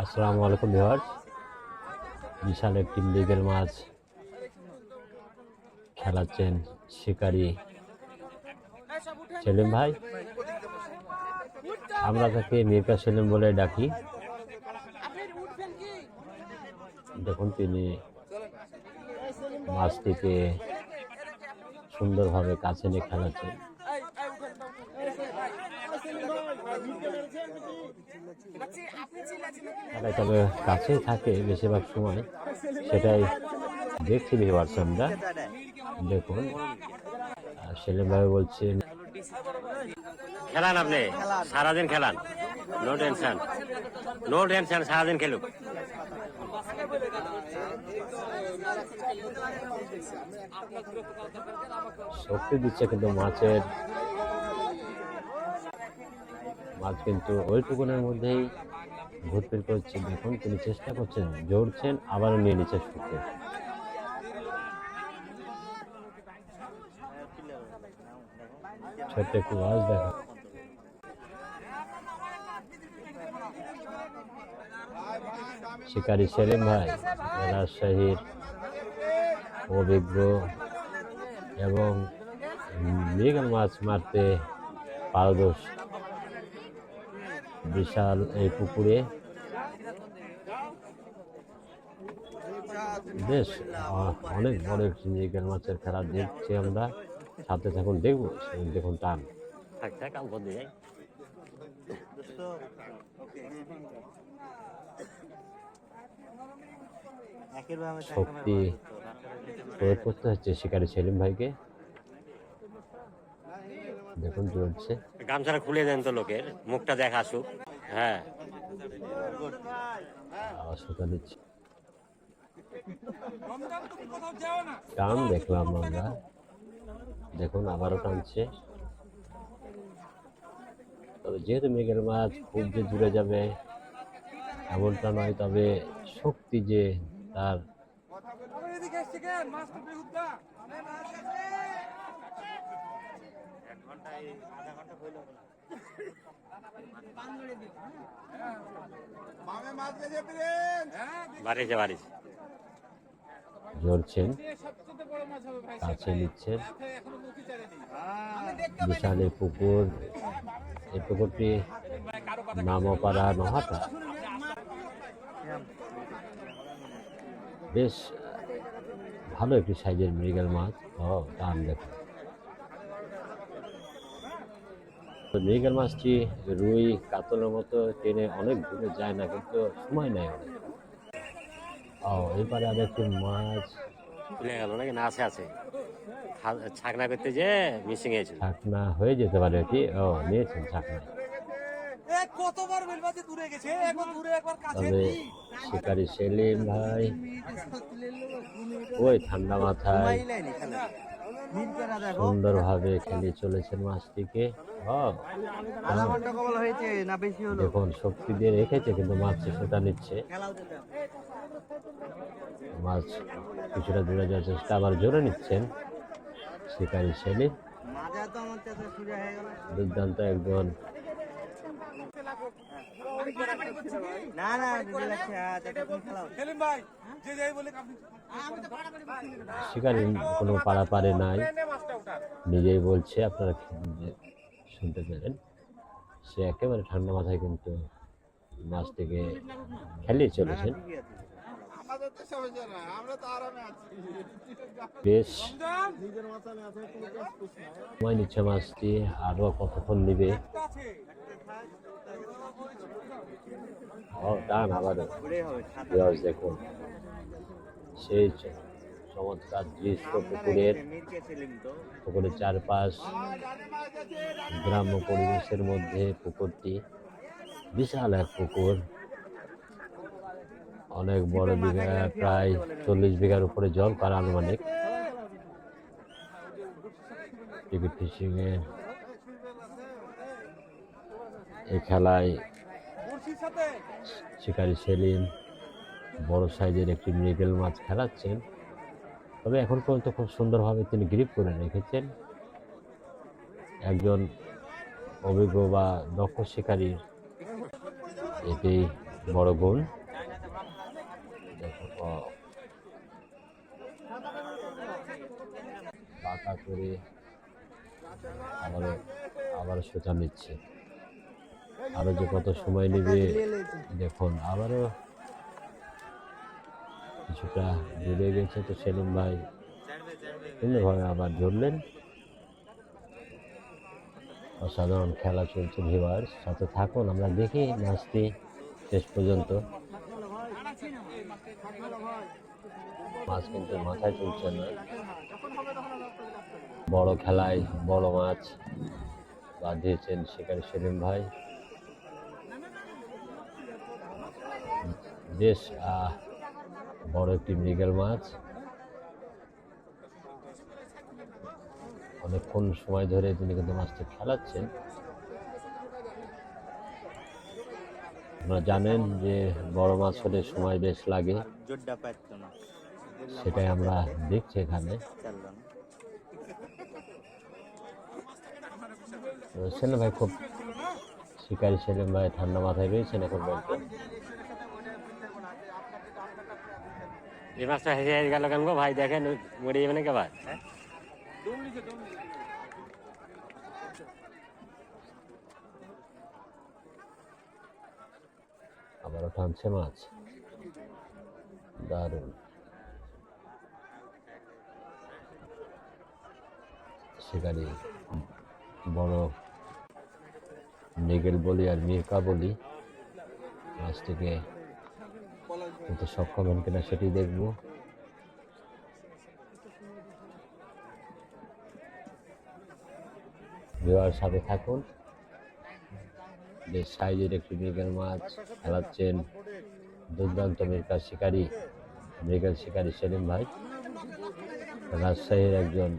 আসসালামু আলাইকুম ভিউয়ার্স। বিশাল একটি মৃগেল মাছ খেলাচ্ছেন শিকারি সেলিম ভাই। আমরা তাকে মির্কা সেলিম বলে ডাকি। দেখুন তিনি মাছটিকে সুন্দরভাবে কাছে নিয়ে খেলাচ্ছেন। তারা তবে কাছেই থাকে বেশিরভাগ সময় সেটাই দেখছি আমরা দেখুন আর সেলিম ভাই বলছেন খেলান আপনি সারাদিন খেলান। নো টেনশন নো টেনশন সারাদিন খেলুক। শক্তি দিচ্ছে কিন্তু মাছের মাছ কিন্তু ওইটুকুনের মধ্যেই ঘুরফির করছে দেখুন, তিনি চেষ্টা করছেন, জড়ছেন, আবারও নিয়ে নিচ্ছে শুতে ছোট্ট একটু মাছ দেখা। শিকারী সেলিম ভাই রাজশাহীর অভিজ্ঞ এবং মৃগেল মাছ মারতে পারদর্শী। বিশাল এই পুকুরে। বেশ অনেক বড় একটি মৃগেল মাছের খেলা দেখছি আমরা। সাথে থাকুন দেখব দেখুন টান। শক্তি প্রয়োগ করতে হচ্ছে শিকারী সেলিম ভাইকে। দেখুন চলছে গামছাটা খুলে দেন তো লোকের মুখটা দেখা আসুক। হ্যাঁ। অসুবিধা দিচ্ছে? টান দেখলাম আমরা। দেখুন আবারও টানছে। তবে যেহেতু মেঘের মাছ খুব যে দূরে যাবে এমনটা নয় তবে শক্তি যে তার বাড়িছে বাড়িছে ধরছেন কাছে নিচ্ছেন বিশাল এই পুকুর। এই পুকুরটি নামপাড়া নহাটা বেশ ভালো একটি সাইজের মৃগেল মাছ। ও দাম দেখো। তো মৃগেল মাছটি রুই কাতলের মতো টেনে অনেক দূরে যায় না কিন্তু সময় নেয় অনেক। ও এবারে আর একটি মাছ। ভুলে গেল নাকি? না আছে আছে। ছাকনা করতে যে মিসিং হয়েছিল ছাকনা হয়ে যেতে পারে কি? ও নিয়েছেন ছাকনা। কতবার বেলবাতি দূরে গেছে? একবার দূরে একবার কাছে তবে শিকারী সেলিম ভাই। ওই ঠান্ডা মাথায়। সুন্দরভাবে খেলে চলেছেন মাছটিকে। হলো দেখুন, শক্তি দিয়ে রেখেছে, কিন্তু মাছ সেটা নিচ্ছে। মাছ কিছুটা দূরে যাওয়ার চেষ্টা, আবার জোরে নিচ্ছেন শিকারী হয়ে গেল দুর্দান্ত একজন না না দিদি লাগছে আচ্ছা তুমি খেলাও সেলিম ভাই যে যাই বলে আপনি শিকারী কোনো পারাপারে নাই। নিজেই বলছে আপনারা শুনতে পেলেন সে একেবারে ঠান্ডা মাথায় কিন্তু মাছ থেকে খেলিয়ে চলেছেন। বেশ। সময় নিচ্ছে মাছটি, আরও কতক্ষণ নিবে? ও টান আবার। ঘুরে হবে বিরাজ দেখুন। সেই চমৎকার দৃশ্য পুকুরের। পুকুরের চারপাশ গ্রাম্য পরিবেশের মধ্যে পুকুরটি বিশাল এক পুকুর। অনেক বড় বিঘা প্রায় চল্লিশ বিঘার উপরে জল পার আনুমানিক? টিকিট ফিশিং এ এই খেলায় শিকারী সেলিম বড় সাইজের একটি মৃগেল মাছ খেলাচ্ছেন। তবে এখন পর্যন্ত খুব সুন্দরভাবে তিনি গ্রিপ করে রেখেছেন। একজন অভিজ্ঞ বা দক্ষ শিকারীর এটি বড় গুণ। করে আবার আবার সোজা নিচ্ছে। আরও যে কত সময় নেবে, দেখুন, আবারও কিছুটা ডুবে গেছে তো সেলিম ভাই। সুন্দরভাবে আবার ধরলেন। অসাধারণ খেলা চলছে ভিওয়ার্স সাথে থাকুন, আমরা দেখি নাচতে শেষ পর্যন্ত। মাছ কিন্তু মাথায় চলছে না। বড় খেলায় বড় মাছ বাঁধিয়েছেন শিকারী সেলিম ভাই। বেশ বড় একটি মৃগেল মাছ। অনেকক্ষণ সময় ধরে তিনি কিন্তু মাছটি খেলাচ্ছেন। আপনারা জানেন যে বড় মাছ হলে সময় বেশ লাগে। জোরটা পাইতো না। সেটাই আমরা দেখছি এখানে। না সেলিম ভাই খুব শিকারী সেলিম ভাই ঠান্ডা মাথায় রয়েছেন এখন বলতে। এই মাছটা হেসে হেসে গেল কেন গো? ভাই দেখেন মরে যাবে নাকি আবার? আবারও টানছে মাছ। দারুণ শিকারি বড় মৃগেল বলি আর মির্কা বলি মাছটিকে কিন্তু সক্ষম হন কিনা সেটি দেখব বিবাহের সাথে থাকুন বেশ সাইজের একটি মৃগেল মাছ খেলাচ্ছেন দুর্দান্ত মৃগা শিকারী মৃগেল শিকারী সেলিম ভাই, রাজশাহীর একজন।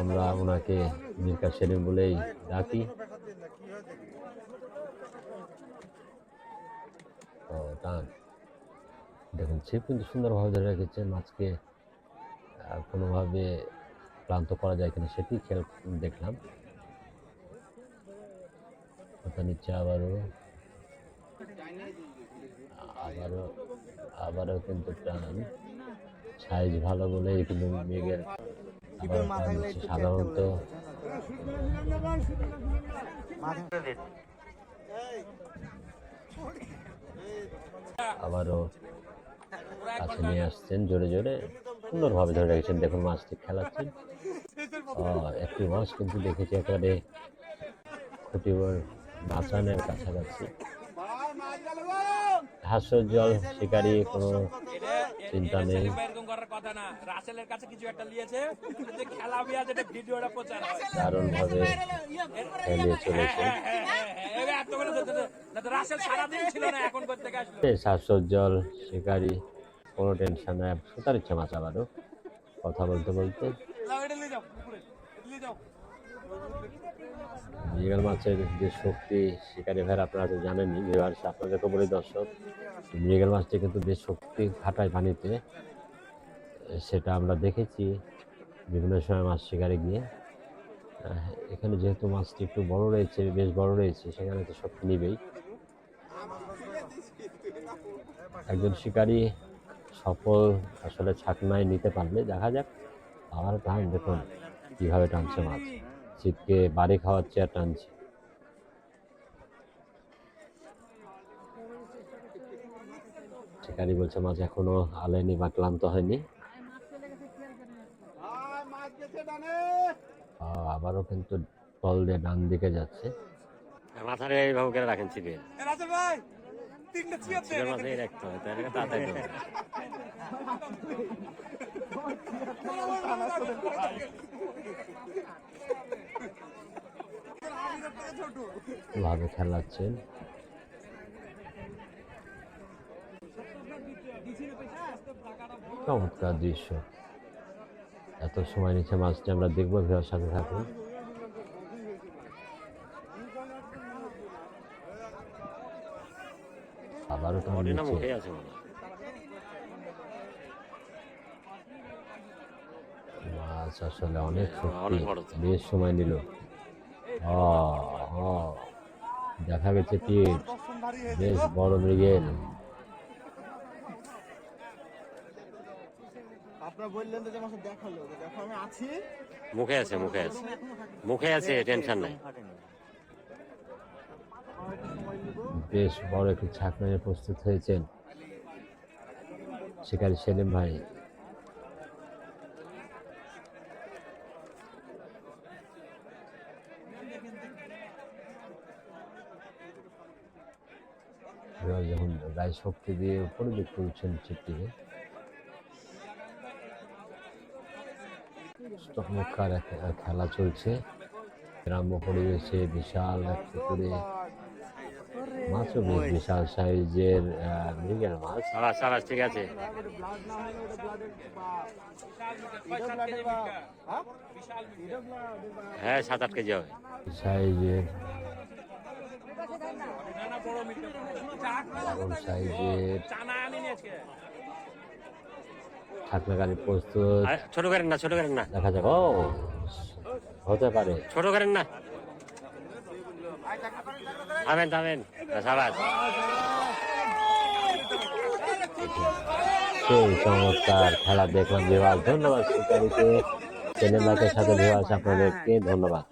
আমরা ওনাকে মীরকা সেলিম বলেই ডাকি। ও টান দেখুন, সে কিন্তু সুন্দরভাবে ধরে রেখেছে মাছকে কোনোভাবে ক্লান্ত করা যায় কিনা সেটি খেল দেখলাম। নিচ্ছে আবারও। আবারও আবারও কিন্তু টান সাইজ ভালো বলেই কিন্তু মেঘের। সাধারণত আবারও কাছে নিয়ে আসছেন জোরে জোরে। সুন্দরভাবে ধরে রেখেছেন। দেখুন মাছটি খেলাচ্ছেন। একটি মাছ কিন্তু দেখেছি একেবারে খুঁটিবার বাঁচানের কাছাকাছি। হাস্যজ্জ্বল শিকারী কোনো চিন্তা নেই। ভিডিওটা প্রচার খেলিয়ে চলেছে। হ্যাঁ হ্যাঁ হ্যাঁ শিকারী কোনো টেনশন নাই সুতার ইচ্ছা মাছ আবারও। কথা বলতে বলতে মৃগেল মাছের যে শক্তি, শিকারি ভাইয়ের আপনারা তো জানেনই ভিউয়ার্স আপনাদেরকে বলি দর্শক, মৃগেল মাছটি কিন্তু বেশ শক্তি খাটায় পানিতে। সেটা আমরা দেখেছি বিভিন্ন সময় মাছ শিকারে গিয়ে। এখানে যেহেতু মাছটি একটু বড় রয়েছে, বেশ বড় রয়েছে, সেখানে তো শক্তি নিবেই। একজন শিকারী সফল আসলে ছাকনায় নিতে পারলে দেখা যাক, আবার টান দেখুন কীভাবে টানছে মাছ। ছিপকে বাড়ি খাওয়াচ্ছে আর টানছে শিকারি বলছে মাছ এখনও আলেনি বা ক্লান্ত হয়নি আহ, আবারও কিন্তু তল দিয়ে ডান দিকে যাচ্ছে মাথারে এইভাবে করে রাখেন ছিপের মাথায় রাখতে তাহলে তাড়াতাড়ি। ভাবে খেলাচ্ছেন চমৎকার দৃশ্য। এত সময় নিচে মাছটি আমরা দেখব ভিড়ার সাথে থাকুন। আবারও হয়। মাছ আসলে অনেক শক্তি। বেশ সময় নিল। দেখা গেছে পেট বেশ বড় মৃগেল। আপনার বললেন যে আমার দেখাল দেখো আমি আছি। মুখে আছে মুখে আছে। মুখে আছে টেনশন নাই। বেশ বড় একটি ছাকনা নিয়ে প্রস্তুত হয়েছেন শিকারী সেলিম ভাই। এবার যখন গায়ে শক্তি দিয়ে উপরে দিক তুলছেন চিপটিকে চমৎকার খেলা চলছে। গ্রাম্য পরিবেশে বিশাল এক পুকুরে। মাছও বেশ বিশাল সাইজের মৃগেল মাছ। সাবাস ঠিক আছে। হ্যাঁ হ্যাঁ সাত আট কেজি হবে। সাইজের না না প্রস্তুত ছোট ছোট দেখা যাক ও হতে পারে। ছোট করেন না। থামেন থামেন সাবাস সেই চমৎকার খেলা দেখলাম বিভাগ ধন্যবাদ শিকারীকে ছেলেমাকে সাথে বিভাগ আপনাদেরকে ধন্যবাদ।